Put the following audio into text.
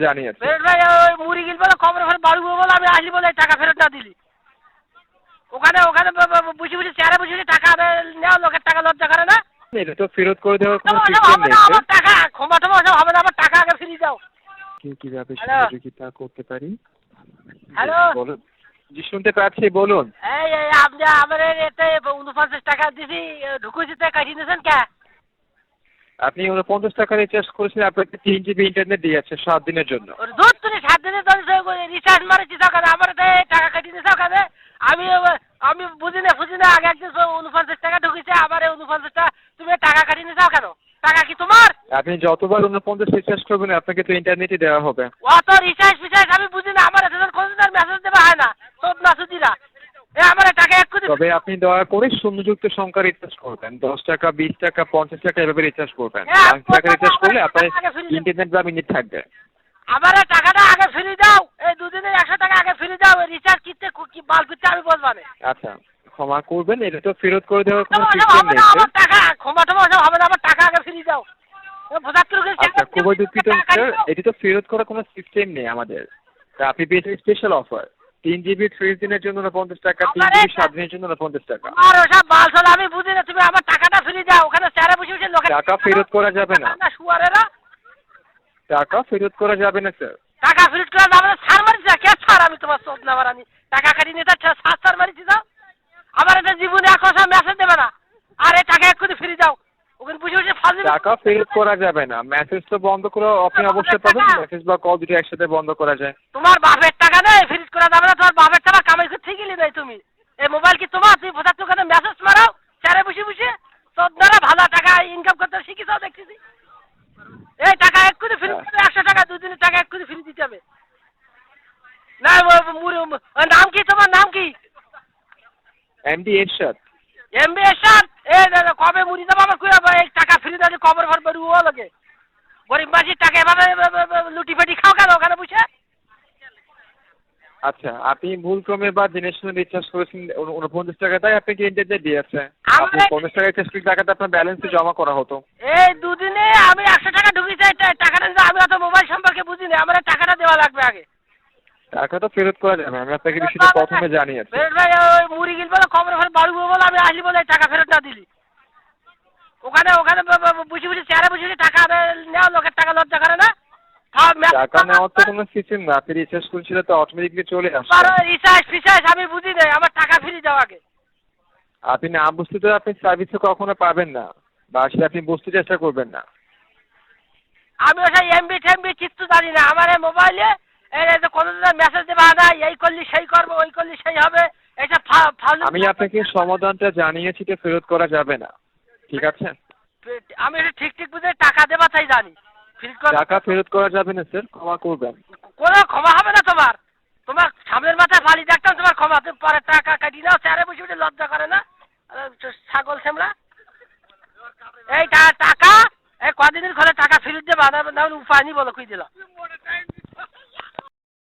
ফেরত ভাই ওই মুড়ি গিল বলে খবর ফেরত বাড়ি বলে আমি আসলি বলে টাকা ফেরত না দিলি। ওখানে ওখানে বুঝি বুঝি চেয়ারে বুঝি বুঝি টাকা নেওয়া লোকের টাকা লজ্জা করে না? এটা তো ফেরত করে দেওয়ার কোনো সিস্টেম নেই আমার টাকা ক্ষমা টমা ওসব হবে না আমার টাকা আগে ফিরিয়ে দাও। কি কীভাবে। সহযোগিতা করতে পারি? হ্যালো। বলুন জি শুনতে পাচ্ছি বলুন। এই এই আপনি আমার এতে উনপঞ্চাশ টাকা দিছি ঢুকুছি তো কাটিয়ে নিয়েছেন কে? আপনি উনপঞ্চাশ টাকা রিচার্জ করেছেন আপনাকে তিন জিবি ইন্টারনেট দিয়েছে সাত দিনের জন্য। ওর দুধ তুমি সাত দিনে ধরে রিচার্জ মারেছি সকালে আমার টাকা দিয়েছে সকালে আমি আমি বুঝি না বুঝি না আগে একদিন উনপঞ্চাশ টাকা ঢুকেছে আবার উনপঞ্চাশ টাকা তুমি টাকা কাটিয়ে নিয়েছো কেন? টাকা কি তোমার? আপনি যতবার উনপঞ্চাশ রিচার্জ করবেন আপনাকে তো ইন্টারনেটই দেওয়া হবে। অত রিচার্জ ফিচার্জ আমি বুঝি না আমার এত কোনদিন মেসেজ দেওয়া হয় না সব না সুদিরা এ আমার টাকা এক কোটি তবে আপনি দয়া করে শূন্যযুক্ত সংখ্যা রিচার্জ করবেন দশ টাকা বিশ টাকা পঞ্চাশ টাকা এভাবে রিচার্জ করবেন পাঁচ টাকা রিচার্জ করলে আপনার ইন্টারনেট বা মিনিট থাকবে। আমার টাকাটা আগে ফিরে দাও। এই দুদিনে একশো টাকা আগে ফিরে দাও। রিচার্জ কিনতে কি বাল করতে আমি বলব আচ্ছা ক্ষমা করবেন এটা তো ফেরত করে দেওয়ার কোনো সিস্টেম নেই। আমার টাকা ক্ষমা টমা হবে না আমার টাকা আগে ফিরে দাও। আচ্ছা খুবই দুঃখিত স্যার এটি তো ফেরত করার কোনো সিস্টেম নেই আমাদের। আপনি পেয়েছেন স্পেশাল অফার তিন জিবি ত্রিশ দিনের জন্য না পঞ্চাশ টাকা তিন জিবি সাত দিনের জন্য না পঞ্চাশ টাকা। আর ওসব বালসল আমি বুঝি না তুমি আমার টাকাটা ফিরে দাও ওখানে স্যারে বসে বসে লোকের টাকা ফেরত করা যাবে না। না শুয়ারেরা। টাকা ফেরত করা যাবে না স্যার। টাকা ফেরত করা যাবে না সার মারিছি না কে ছাড়? আমি তোমার চোখ না মারানি টাকা কাটি নিতে সাত সার মারিছি দাও আমার এটা জীবনে এক মেসেজ দেবে না আর এই টাকা এক্ষুনি ফিরে দাও ওখানে বসে বসে ফালতু টাকা ফেরত করা যাবে না। মেসেজ তো বন্ধ করে আপনি অবশ্যই পাবেন। মেসেজ বা কল দুটো একসাথে বন্ধ করা যায়। তোমার বাপের টাকা নেই ফ্রিজ করে যাবে না তোমার বাপের টাকা কামাই করতে গেলে নেই তুমি। এই মোবাইল কি তোমার? তুমি পঁচাত্তর টাকা মেসেজ মারাও চারে বসে বসে চোদ্দারা ভালো টাকা ইনকাম করতে শিখেছ দেখতেছি। এই টাকা এক্ষুনি ফ্রি একশো টাকা দুই দুদিনের টাকা এক্ষুনি ফ্রি দিতে হবে। না নাম কি তোমার? নাম কি? এমডি এরশাদ এমবি এই দাদা কবে মুড়ি দেবো? আমার কুয়া দাদি কবর ভর বেরু লাগে। গরিব মাসির টাকা এভাবে লুটি পেটি খাও কেন? ওখানে বসে? আচ্ছা আপনি ভুল ক্রমে বা জেনে শুনে রিচার্জ করেছেন উন- উনপঞ্চাশ টাকা তাই আপনাকে ইন্টারনেট দিয়েছে আপনি পঞ্চাশ টাকা রিচার্জ করলে টাকাটা আপনার ব্যালেন্সে জমা করা হতো। এই দুদিনে আমি একশো টাকা ঢুকিয়েছি টাকাটা দিতে আমি অত মোবাইল সম্পর্কে বুঝি না আমার টাকাটা দেওয়া লাগবে আগে। টাকা তো ফেরত করা যাবে আমি আপনাকে বিষয়টা প্রথমে জানিয়েছি। ফেরত ভাই ওই মুড়ি গিল বলে খবর ফেরত বাড়ি বলে আমি আসলি বলে টাকা ফেরত না দিলি। ওখানে ওখানে বুঝি বুঝি চেয়ারে বুঝি বুঝি টাকা নেওয়া লোকের টাকা লজ্জা করে না। টাকা নেওয়ার তো কোনো সিস্টেম না আপনি রিচার্জ তো অটোমেটিকলি চলে আসছে। রিচার্জ ফিচার্জ আমি বুঝি না আমার টাকা ফিরে আগে। আপনি না বুঝতে তো আপনি সার্ভিসে কখনো পাবেন না বা সেটা আপনি বুঝতে চেষ্টা করবেন না। আমি ওসব এমবি টেমবি কিচ্ছু জানি না আমার মোবাইলে মেসেজ দেবা না এই করলি সেই করব ওই করলি সেই হবে ফাউল আমি আপনাকে সমাধানটা জানিয়েছি যে ফেরত করা যাবে না। ঠিক আছে? আমি এটা ঠিক ঠিক বুঝে টাকা দেবা চাই জানি। টাকা ফেরত করা যাবে না স্যার ক্ষমা করবেন। কোনো ক্ষমা হবে না তোমার। তোমার সামনের মাথায় বালি দেখতাম তোমার ক্ষমা। তুমি পরে টাকা কাটি নাও চারে বসে বসে লজ্জা করে না। ছাগল সেমরা এই টাকা। এই কদিনের ঘরে টাকা ফেরত দেবা না উপায় নি বলো কই দিল?